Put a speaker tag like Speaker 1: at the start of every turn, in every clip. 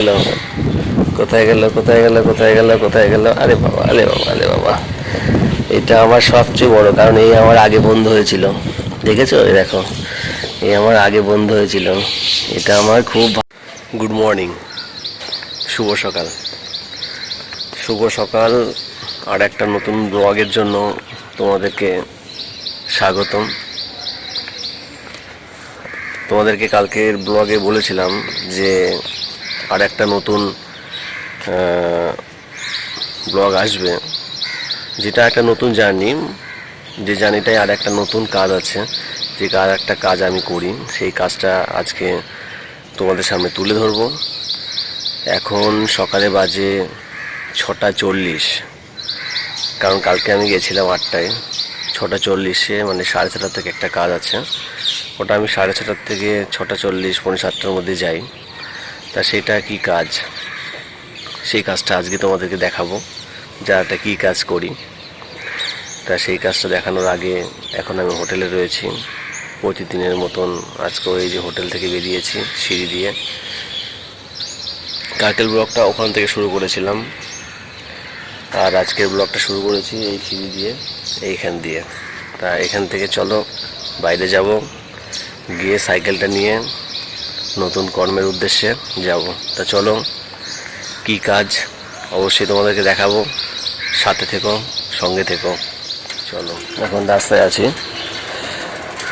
Speaker 1: গেল। কোথায় গেল কোথায় গেল কোথায় গেল কোথায় গেল? আরে বাবা আরে বাবা আরে বাবা। এটা আমার সবচেয়ে বড়, কারণ এই আমার আগে বন্ধ হয়েছিল। দেখেছ? দেখো। এই আমার আগে বন্ধ হয়েছিল। এটা আমার খুব গুড মর্নিং শুভ সকাল। শুভ সকাল আর একটা নতুন ব্লগের জন্য তোমাদেরকে স্বাগতম। তোমাদেরকে কালকের ব্লগে বলেছিলাম যে আর একটা নতুন ব্লগ আসবে, যেটা একটা নতুন জার্নি যে জার্নিটায় আর একটা নতুন কাজ আছে, যে আর একটা কাজ আমি করি, সেই কাজটা আজকে তোমাদের সামনে তুলে ধরবো। এখন সকালে বাজে ছটা চল্লিশ, কারণ কালকে আমি গেছিলাম আটটায়, ছটা চল্লিশে মানে সাড়ে ছটা থেকে একটা কাজ আছে, ওটা আমি সাড়ে ছটার থেকে ছটা চল্লিশ পনেরো সাতটার মধ্যে যাই। তা সেটা কি কাজ? সেই কাজটা আজকে তোমাদেরকে দেখাবো যাটা কি কাজ করি। তা সেই কাজটা দেখানোর আগে এখন আমি হোটেলে রয়েছি। প্রতিদিনের মতন আজকেও এই যে হোটেল থেকে বেরিয়েছি সিঁড়ি দিয়ে। কার্টেল ব্লকটা ওখান থেকে শুরু করেছিলাম। আর আজকের ব্লগটা শুরু করেছি এই সিঁড়ি দিয়ে, এইখান দিয়ে। তা এখান থেকে চলো, বাইরে যাব, গিয়ে সাইকেলটা নিয়ে নতুন কর্মের উদ্দেশ্যে যাব। তা চলো, কি কাজ? অবশ্যই তোমাদেরকে দেখাবো। সাথে থেকো, সঙ্গে থেকো। চলো, এখন রাস্তায় আছি।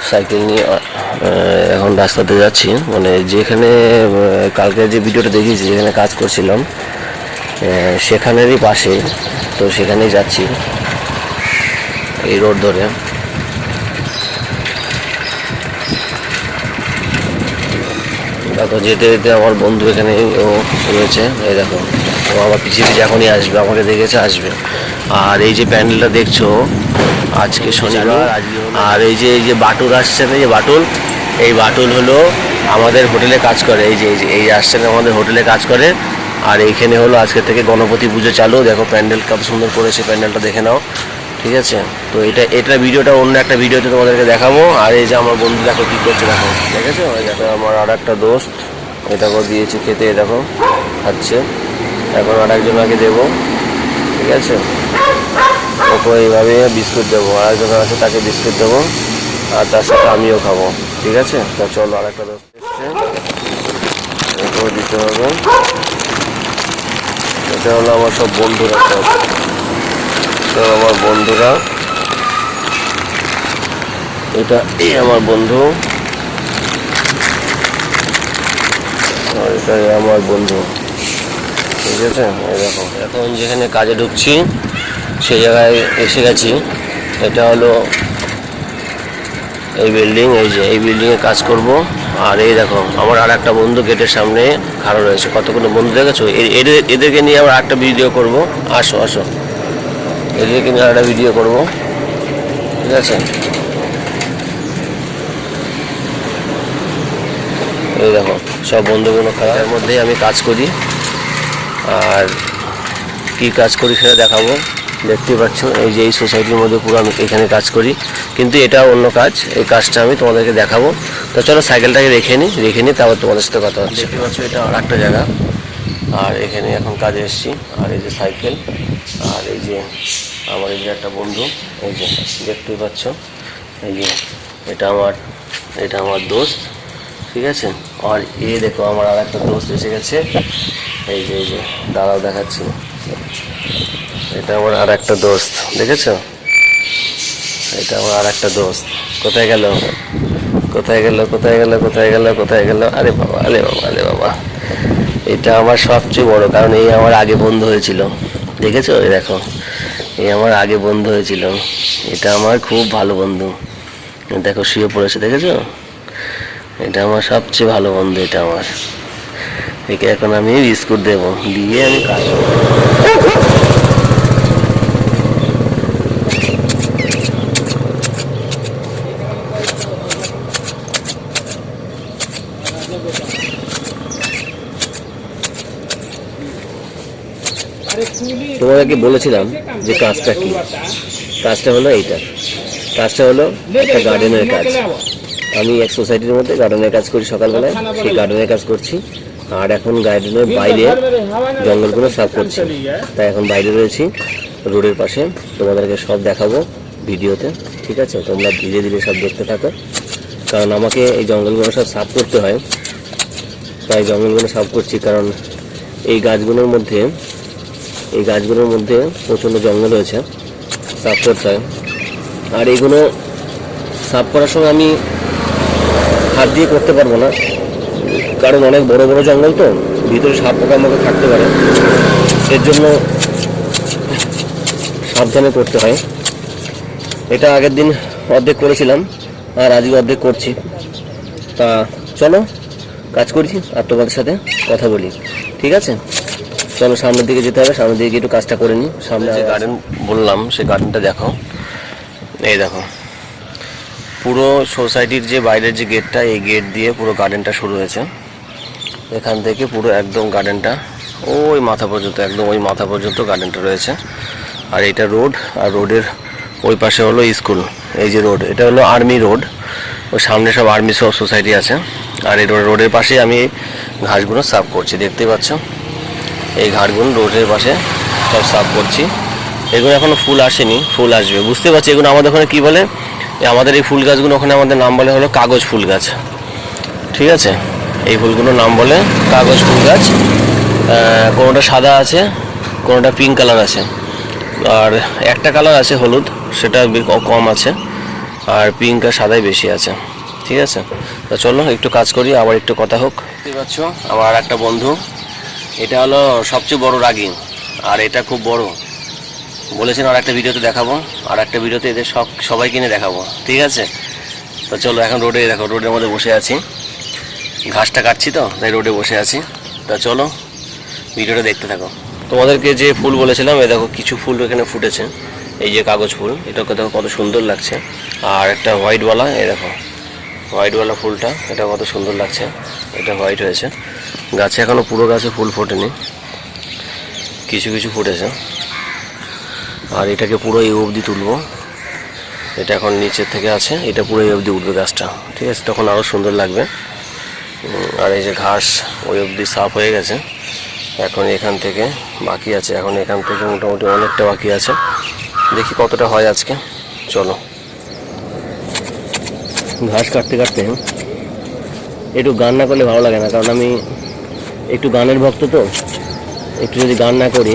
Speaker 1: সাইকেল নিয়ে এখন রাস্তাতে যাচ্ছি। মানে যেখানে কালকে যে ভিডিওটা দেখিয়েছি, যেখানে কাজ করছিলাম সেখানেরই পাশে। তো সেখানেই যাচ্ছি, এই রোড ধরে। দেখো, যেতে যেতে আমার বন্ধু এখানে ও রয়েছে। এই দেখো, ও আমার পিছিয়ে পিছিয়ে এখনই আসবে, আমাকে দেখেছে, আসবে। আর এই যে প্যান্ডেলটা দেখছ, আজকে শনিবার, আর এই যে এই যে বাটুল আসছে না, এই যে বাটুল, এই বাটুল হলো আমাদের হোটেলে কাজ করে। এই যে এই যে, এই আসছেন আমাদের হোটেলে কাজ করে। আর এইখানে হলো আজকে থেকে গণপতি পুজো চালু। দেখো, প্যান্ডেল কত সুন্দর করেছে, প্যান্ডেলটা দেখে নাও। ঠিক আছে? তো এটা এটা ভিডিওটা অন্য একটা ভিডিওতে তোমাদেরকে দেখাবো। আর এই যে আমার বন্ধু দেখো কী করছে, দেখো। দেখেছ এই দেখো আমার আর একটা দোস্ত দেখো দিয়েছি খেতে দেখো, খাচ্ছে। এখন আর একজনকে দেবো। ঠিক আছে? ওকে এইভাবে বিস্কুট দেবো। আর একজন আছে, তাকে বিস্কুট দেবো। আর তার সাথে আমিও খাব। ঠিক আছে? তা চলো আর একটা দোস্ত এসছে। এটাও দিতে হবে। এটা হলো আমার সব বন্ধুরা তো আমার বন্ধুরা, এটা এই আমার বন্ধু। আর এটা আমার বন্ধু। ঠিক আছে? দেখো, এখন যেখানে কাজে ঢুকছি, সেই জায়গায় এসে গেছি। এটা হলো এই বিল্ডিং, এই যে এই বিল্ডিংয়ে কাজ করব। আর এই দেখো, আমার আর একটা বন্ধু গেটের সামনে খাড়া রয়েছে। কতগুলো বন্ধু দেখেছ? এদের, এদেরকে নিয়ে আবার একটা ভিডিও করব। আসো আসো। এদেরকে নিয়ে একটা ভিডিও করব। ঠিক আছে? এই দেখো সব বন্ধুগুলো খাওয়ার মধ্যেই আমি কাজ করি। আর কি কাজ করি সেটা দেখাবো। দেখতে পাচ্ছ এই যে এই সোসাইটির মধ্যে পুরো আমি এখানে কাজ করি। কিন্তু এটা অন্য কাজ এই কাজটা আমি তোমাদেরকে দেখাবো। তো চলো সাইকেলটাকে রেখে নিই রেখে নিই তারপর তোমাদের সাথে কথা হচ্ছে। দেখতে পাচ্ছ এটা আর একটা জায়গা। আর এখানে এখন কাজে এসেছি আর এই যে সাইকেল আর এই যে, আমার এই যে একটা বন্ধু, এই যে, দেখতেই পাচ্ছ। এই যে, এটা আমার এটা আমার দোস্ত, ঠিক আছে? আর এ দেখো, আমার আর একটা দোস্ত এসে গেছে। এই যে এই যে, দাঁড়াও দেখাচ্ছি। এটা আমার আর একটা দোস্ত, দেখেছ? এটা আমার আর একটা দোস্ত। কোথায় গেল? কোথায় গেল কোথায় গেল কোথায় গেল কোথায় গেল? আরে বাবা আরে বাবা আরে বাবা। এটা আমার সবচেয়ে বড়, কারণ এই আমার আগে বন্ধ হয়েছিল। দেখেছ? দেখো। এ আমার আগে বন্ধু হয়েছিল। এটা আমার খুব ভালো বন্ধু। দেখো, শুয়ে পড়েছে, দেখেছ? এটা আমার সবচেয়ে ভালো বন্ধু, এটা আমার। একে এখন আমি বিস্কুট দেবো। দিয়ে আমি কাজ তোমাদেরকে বলেছিলাম যে কাজটা কি? কাজটা হলো এইটা। কাজটা হলো একটা গার্ডেনের কাজ। আমি এক সোসাইটির মধ্যে গার্ডেনের কাজ করি সকালবেলায়, সেই গার্ডেনের কাজ করছি। আর এখন গার্ডেনের বাইরে জঙ্গলগুলো সাফ করছি। তাই এখন বাইরে রয়েছি, রোডের পাশে। তোমাদেরকে সব দেখাবো ভিডিওতে, ঠিক আছে? তোমরা ধীরে ধীরে সব দেখতে থাকো। কারণ আমাকে এই জঙ্গলগুলো সব সাফ করতে হয়। তাই জঙ্গলগুলো সাফ করছি কারণ এই গাছগুলোর মধ্যে এই গাছগুলোর মধ্যে প্রচণ্ড জঙ্গল রয়েছে, সাফ করতে হয়। আর এইগুলো সাফ করার সময় আমি হাত দিয়ে করতে পারব না, কারণ অনেক বড় বড় জঙ্গল তো, ভিতরে সাপ পোকা আমাকে থাকতে পারে। এর জন্য সাবধানে করতে হয়। এটা আগের দিন অর্ধেক করেছিলাম, আর আজকে অর্ধেক করছি। তা চলো, কাজ করছি, আর তোমাদের সাথে কথা বলি। ঠিক আছে? চলো সামনের দিকে যেতে হবে সামনের দিকে একটু কাজটা করে নিই। সামনে যে গার্ডেন বললাম সেই গার্ডেনটা দেখো। এই দেখো। পুরো সোসাইটির যে বাইরের যে গেটটা এই গেট দিয়ে পুরো গার্ডেনটা শুরু হয়েছে। এখান থেকে পুরো একদম গার্ডেনটা ওই মাথা পর্যন্ত একদম ওই মাথা পর্যন্ত গার্ডেনটা রয়েছে। আর এটা রোড আর রোডের ওই পাশে হলো স্কুল এই যে রোড এটা হলো আর্মি রোড ওই সামনে সব আর্মি সব সোসাইটি আছে। আর এই রোড- রোডের পাশে আমি ঘাসগুলো সাফ করছি দেখতে পাচ্ছ? এই ঘাটগুলো রোডের পাশে সব সাফ করছি। এগুলো এখনও ফুল আসেনি, ফুল আসবে। বুঝতে পারছি এগুলো আমাদের ওখানে কী বলে? আমাদের এই ফুল গাছগুলো ওখানে আমাদের নাম বলে হলো কাগজ ফুল গাছ। ঠিক আছে? এই ফুলগুলোর নাম বলে কাগজ ফুল গাছ। কোনোটা সাদা আছে, কোনোটা পিঙ্ক কালার আছে। আর একটা কালার আছে হলুদ, সেটা কম আছে। আর পিঙ্ক আর সাদাই বেশি আছে। ঠিক আছে? তো চলো, একটু কাজ করি, আবার একটু কথা হোক। দেখতে পাচ্ছ, আমার একটা বন্ধু। এটা হলো সবচেয়ে বড় রাগি আর এটা খুব বড়। বলেছেন আর একটা ভিডিওতে দেখাবো, আর একটা ভিডিওতে এদের সব সবাই কিনে দেখাবো, ঠিক আছে? তো চলো এখন রোডে, দেখো, রোডের মধ্যে বসে আছি। ঘাসটা কাটছি তো, তাই রোডে বসে আছি। তা চলো, ভিডিওটা দেখতে থাকো। তোমাদেরকে যে ফুল বলেছিলাম এই দেখো কিছু ফুল এখানে ফুটেছে। এই যে কাগজ ফুল, এটাকে দেখো কত সুন্দর লাগছে। আর একটা হোয়াইটওয়ালা এই দেখো। হোয়াইটওয়ালা ফুলটা, এটা কত সুন্দর লাগছে, এটা হোয়াইট হয়েছে। গাছে এখনও পুরো গাছে ফুল ফোটেনি, কিছু কিছু ফুটেছে। আর এটাকে পুরো এই অবধি তুলবো, এটা এখন নিচের থেকে আছে, এটা পুরো এই অবধি উঠবে গাছটা, ঠিক আছে? তখন আরও সুন্দর লাগবে। আর এই যে ঘাস, ওই অবধি সাফ হয়ে গেছে, এখন এখান থেকে বাকি আছে, এখন এখান থেকে মোটামুটি অনেকটা বাকি আছে। দেখি কতটা হয় আজকে, চলো। ঘাস কাটতে কাটতে একটু গান না করলে ভালো লাগে না কারণ আমি একটু গানের ভক্ত তো একটু যদি গান না করি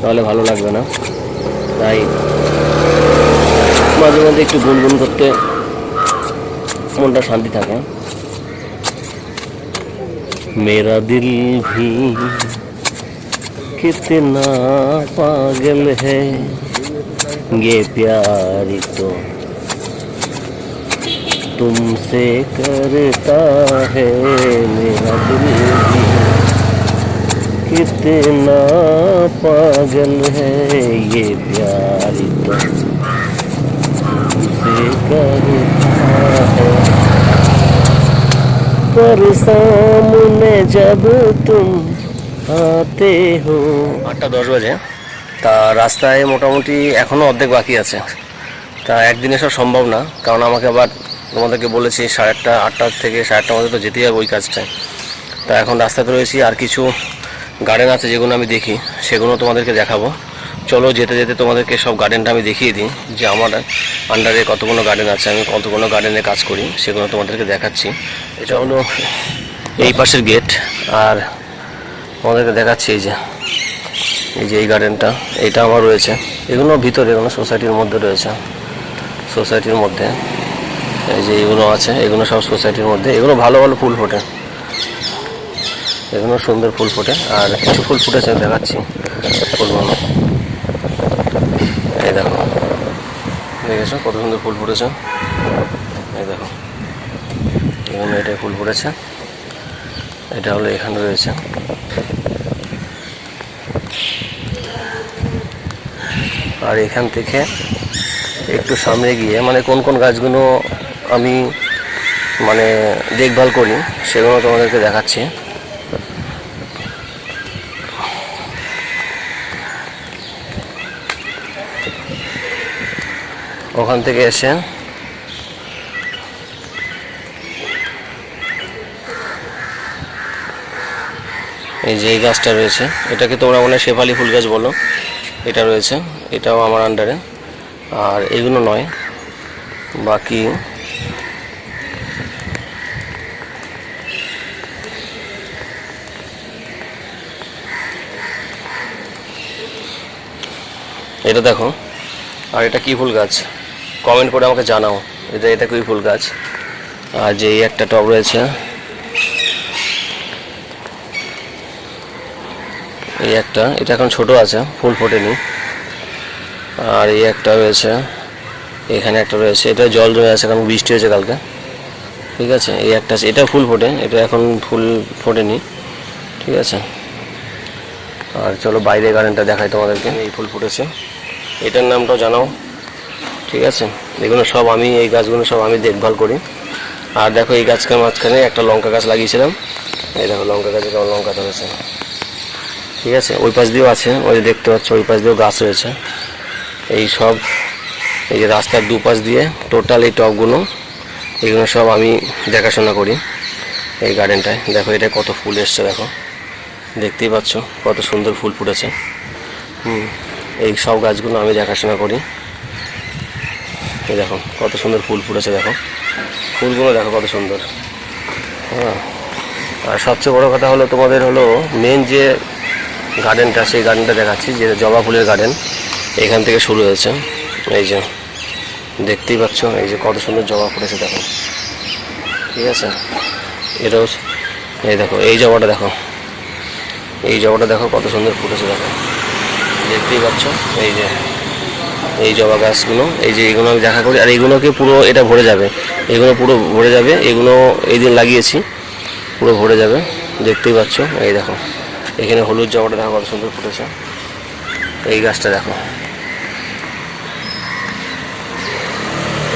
Speaker 1: তাহলে ভালো লাগবে না তাই মাঝে মাঝে একটু গুনগুন করতে মনটা শান্তি থাকে मेरा दिल भी कितना पागल है ये प्यार तो तुमसे करता है मेरा दिल भी कितना पागल है ये प्यार तो तुमसे करता है पर सामने जब तुम आते हो আটটা দশ বাজে তা রাস্তায় মোটামুটি এখনও অর্ধেক বাকি আছে তা একদিনে সব সম্ভব না কারণ আমাকে আবার তোমাদেরকে বলেছি সাড়ে আটটা আটটার থেকে সাড়ে আটটার মধ্যে তো যেতেই হবে ওই কাজটায়। তা এখন রাস্তাতে রয়েছি, আর কিছু গার্ডেন আছে যেগুলো আমি দেখি, সেগুলো তোমাদেরকে দেখাবো। চলো যেতে যেতে তোমাদেরকে সব গার্ডেনটা আমি দেখিয়ে দিই, যে আমার আন্ডারে কতগুলো গার্ডেন আছে, আমি কতগুলো গার্ডেনে কাজ করি, সেগুলো তোমাদেরকে দেখাচ্ছি। এটা হলো এই পাশের গেট আর তোমাদেরকে দেখাচ্ছি এই যে এই যে এই গার্ডেনটা এইটা আমার রয়েছে। এগুলো ভিতরে, এগুলো সোসাইটির মধ্যে রয়েছে। সোসাইটির মধ্যে। এই যে এগুলো আছে, এগুলো সব সোসাইটির মধ্যে। এগুলো ভালো ভালো ফুল ফোটে। এগুলো সুন্দর ফুল ফোটে। আর কিছু ফুল ফুটেছে, দেখাচ্ছি। ফুলগুলো। এই দেখো। দেখেছ কত সুন্দর ফুল ফুটেছে? এই দেখো। এখানে এটা ফুল ফুটেছে। এটা হলো এখানে রয়েছে। আর এখান থেকে একটু সামনে গিয়ে মানে কোন কোন গাছগুলো আমি মানে দেখভাল করি সেগুলো তোমাদেরকে দেখাচ্ছি। ওখান থেকে এসে এই যে এই গাছটা রয়েছে, এটাকে তোমরা মনে শেফালি ফুল গাছ বলো, এটা রয়েছে, এটাও আমার আন্ডারে আর এগুলো নয়, বাকি এটা দেখো। আর এটা কি ফুল গাছ? কমেন্ট করে আমাকে জানাও। এটা এটা কি ফুল গাছ? আর যে এই একটা টব রয়েছে। এই একটা, এটা এখন ছোট আছে, ফুল ফোটেনি। আর এই একটা রয়েছে, এখানে একটা রয়েছে। এটা জল জমে আছে, কারণ বৃষ্টি হয়েছে কালকে। ঠিক আছে? এই একটা আছে, এটা ফুল ফোটে, এটা এখন ফুল ফোটেনি। ঠিক আছে? আর চলো বাইরে গার্ডেনটা দেখাই তোমাদেরকে। এই ফুল ফুটেছে। এটার নামটাও জানাও। ঠিক আছে? এগুলো সব আমি, এই গাছগুলো সব আমি দেখভাল করি। আর দেখো, এই গাছকে মাঝখানে একটা লঙ্কা গাছ লাগিয়েছিলাম। এই দেখো, লঙ্কা গাছে কেমন লঙ্কা ধরেছে। ঠিক আছে? ওই পাশ দিয়েও আছে, ওই যে দেখতে পাচ্ছ, ওই পাশ দিয়েও গাছ রয়েছে। এই সব, এই যে রাস্তার দুপাশ দিয়ে টোটাল এই টবগুলো, এগুলো সব আমি দেখাশোনা করি এই গার্ডেনটায়। দেখো, এটা কত ফুল এসছে, দেখো। দেখতেই পাচ্ছ, কত সুন্দর ফুল ফুটেছে। হুম। এই সব গাছগুলো আমি দেখাশোনা করি। এই দেখো, কত সুন্দর ফুল ফুটেছে, দেখো। ফুলগুলো দেখো কত সুন্দর। হ্যাঁ। আর সবচেয়ে বড় কথা হলো, তোমাদের হলো মেন যে গার্ডেনটা সেই গার্ডেনটা দেখাচ্ছি, যে জবা ফুলের গার্ডেন এখান থেকে শুরু হয়েছে। এই যে, দেখতেই পাচ্ছ, এই যে কত সুন্দর জবা ফুটেছে, দেখো। ঠিক আছে? এটাও এই দেখো, এই জবাটা দেখো। এই জবাটা দেখো কত সুন্দর ফুটেছে, দেখো। দেখতেই পাচ্ছ। এই যে, এই জবা গাছগুলো, এই যে এগুলো আমি দেখা করি, আর এগুলোকে পুরো এটা ভরে যাবে। এগুলো পুরো ভরে যাবে, এগুলো এই দিন লাগিয়েছি, পুরো ভরে যাবে। দেখতেই পাচ্ছ, এই দেখো, এখানে হলুদ জবাটা দেখো কত সুন্দর ফুটেছে। এই গাছটা দেখো।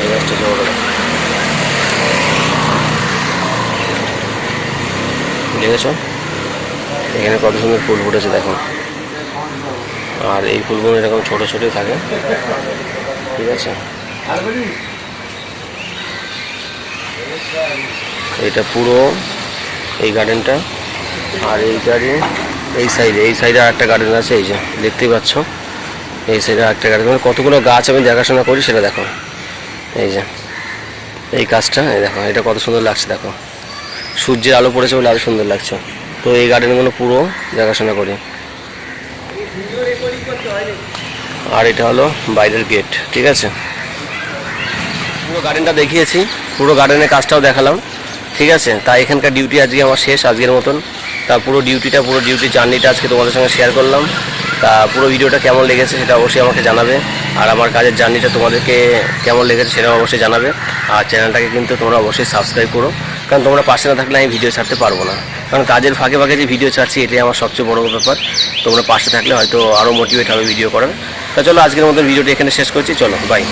Speaker 1: এই গাছটা জবাটা দেখো। দেখেছ? এখানে কত সুন্দর ফুল ফুটেছে, দেখো। আর এই ফুলগুলো এরকম ছোট ছোটই থাকে। ঠিক আছে? এটা পুরো এই গার্ডেনটা আর এই গার্ডেন এই সাইডে এই সাইডে আর একটা গার্ডেন আছে, এই যে, দেখতেই পাচ্ছ? এই সাইডে আর একটা গার্ডেন মানে কতগুলো গাছ আমি দেখাশোনা করি সেটা দেখো। এই যে, এই গাছটা এই দেখো, এটা কত সুন্দর লাগছে, দেখো। সূর্যের আলো পড়েছে বলে আরও সুন্দর লাগছে। তো এই গার্ডেনগুলো পুরো দেখাশোনা করি। আর এটা হলো বাইরের গেট ঠিক আছে? পুরো গার্ডেনটা দেখিয়েছি, পুরো গার্ডেনের কাজটাও দেখালাম, ঠিক আছে? তাই এখানকার ডিউটি আজকে আমার শেষ, আজকের মতন। তা পুরো ডিউটিটা পুরো ডিউটি জার্নিটা আজকে তোমাদের সঙ্গে শেয়ার করলাম। তা পুরো ভিডিওটা কেমন লেগেছে সেটা অবশ্যই আমাকে জানাবে। আর আমার কাজের জার্নিটা তোমাদেরকে কেমন লেগেছে সেটা অবশ্যই জানাবে। আর চ্যানেলটাকে কিন্তু তোমরা অবশ্যই সাবস্ক্রাইব করো। কারণ তোমরা পাশে না থাকলে আমি ভিডিও ছাড়তে পারব না। কারণ কাজের ফাঁকে ফাঁকে যে ভিডিও ছাড়ছি, এটাই আমার সবচেয়ে বড় ব্যাপার। তোমরা পাশে থাকলে হয়তো আরও মোটিভেট হবে ভিডিও করার। তা চলো, আজকের মতো ভিডিওটি এখানে শেষ করছি। চলো বাই